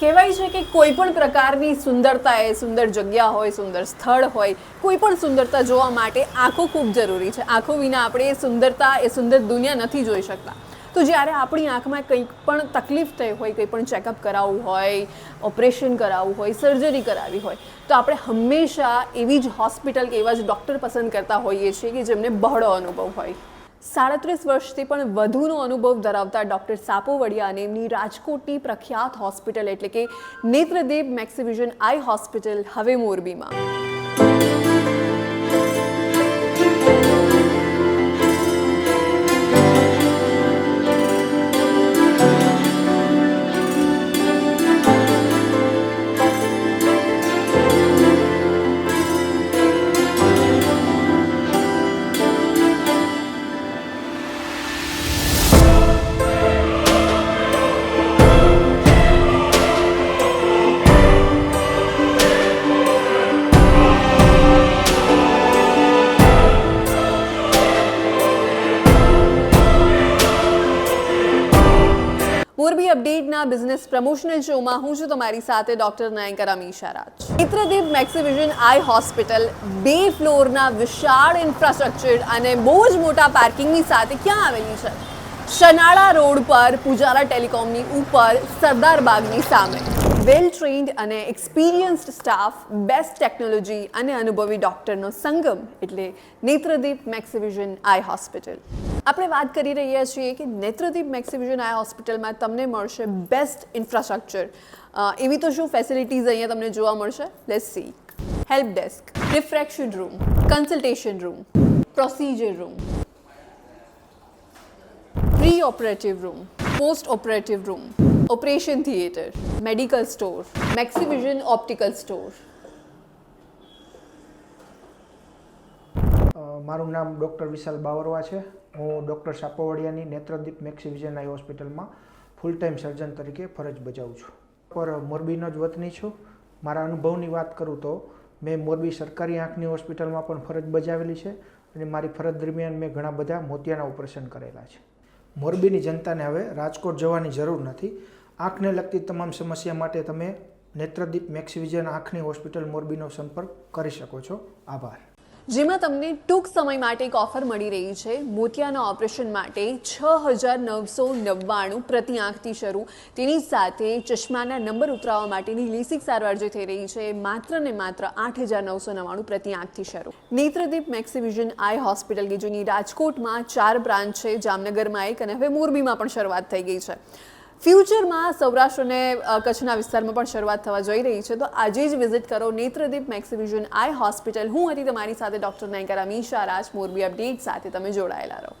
કહેવાય છે કે કોઈ પણ પ્રકારની સુંદરતા એ સુંદર જગ્યા હોય, સુંદર સ્થળ હોય, કોઈ પણ સુંદરતા જોવા માટે આંખો ખૂબ જરૂરી છે. આંખો વિના આપણે એ સુંદરતા, એ સુંદર દુનિયા નથી જોઈ શકતા. તો જ્યારે આપણી આંખમાં કંઈક પણ તકલીફ થઈ હોય, કંઈ પણ ચેકઅપ કરાવવું હોય, ઓપરેશન કરાવવું હોય, સર્જરી કરાવવી હોય, તો આપણે હંમેશા એવી જ હોસ્પિટલ કે એવા જ ડૉક્ટર પસંદ કરતા હોઈએ છીએ કે જેમને બહોળો અનુભવ હોય. સાડત્રીસ વર્ષથી પણ વધુનો અનુભવ ધરાવતા ડૉક્ટર સાપોવડિયા અને એમની રાજકોટની પ્રખ્યાત હોસ્પિટલ એટલે કે નેત્રદેવ મેક્સિવિઝન આઈ હોસ્પિટલ, હવે મોરબીમાં. મોરબી અપડેટના બિઝનેસ પ્રમોશનલ શોમાં હું છું તમારી સાથે doctor Nayankar Amisha Raj Mitradeep Maxivision eye hospital, બે ફ્લોરના વિશાળ ઇન્ફ્રાસ્ટ્રક્ચર અને બહુ જ મોટા પાર્કિંગની સાથે ક્યાં આવેલી છે? શનાળા રોડ પર, પુજારા ટેલિકોમની ઉપર, સરદાર બાગની સામે. વેલ ટ્રેન્ડ અને એક્સપિરિયન્સ્ડ સ્ટાફ બેસ્ટ ટેકનોલોજી અને અનુભવી ડૉક્ટરનો સંગમ એટલે નેત્રદીપ મેક્સિવિઝન આઈ હોસ્પિટલ. આપણે વાત કરી રહ્યા છીએ કે નેત્રદીપ મેક્સિવિઝન આઈ હોસ્પિટલમાં તમને મળશે બેસ્ટ ઇન્ફ્રાસ્ટ્રક્ચર એવી તો શું ફેસિલિટીઝ અહીંયા તમને જોવા મળશે? Let's see help desk refraction room consultation room procedure room pre operative room post operative room operation theatre medical store Maxivision optical store મારું નામ ડૉક્ટર વિશાલ બાવરવા છે. હું ડૉક્ટર સાપોવડિયાની નેત્રદીપ મેક્સિવિઝન આઈ હોસ્પિટલમાં ફૂલ ટાઈમ સર્જન તરીકે ફરજ બજાવું છું. પર મોરબીનો જ વતની છું. મારા અનુભવની વાત કરું તો મેં મોરબી સરકારી આંખની હોસ્પિટલમાં પણ ફરજ બજાવેલી છે અને મારી ફરજ દરમિયાન મેં ઘણા બધા મોતિયાના ઓપરેશન કરેલા છે. મોરબીની જનતાને હવે રાજકોટ જવાની જરૂર નથી. આંખને લગતી તમામ સમસ્યા માટે તમે નેત્રદીપ મેક્સિવિઝન આંખની હોસ્પિટલ મોરબીનો સંપર્ક કરી શકો છો. આભાર. જેમાં તમને ટૂંક સમય માટે એક ઓફર મળી રહી છે. મોતિયાના ઓપરેશન માટે છ હજાર નવસો નવ્વાણું પ્રતિ આંખથી શરૂ. તેની સાથે ચશ્માના નંબર ઉતરાવવા માટેની લેસિક સારવાર જે થઈ રહી છે માત્ર ને માત્ર આઠ હજાર નવસો નવ્વાણું પ્રતિ આંખથી શરૂ. નેત્રદીપ મેક્સિવિઝન આઈ હોસ્પિટલ, કે જેની રાજકોટમાં ચાર બ્રાન્ચ છે, જામનગરમાં એક અને હવે મોરબીમાં પણ શરૂઆત થઈ ગઈ છે. ફ્યુચરમાં સૌરાષ્ટ્ર અને કચ્છના વિસ્તારમાં પણ શરૂઆત થવા જઈ રહી છે. તો આજે જ વિઝિટ કરો નેત્રદીપ મેક્સિવિઝન આઈ હોસ્પિટલ. હું હતી તમારી સાથે ડૉક્ટર નયનકર મિશા રાજ મોરબી અપડેટ સાથે તમે જોડાયેલા રહો.